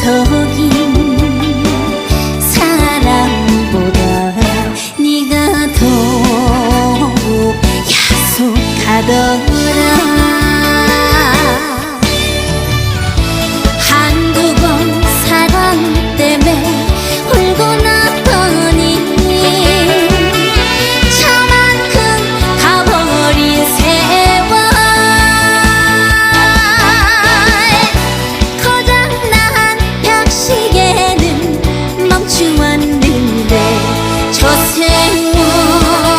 속인 사람보다 네가 더 약속하더라.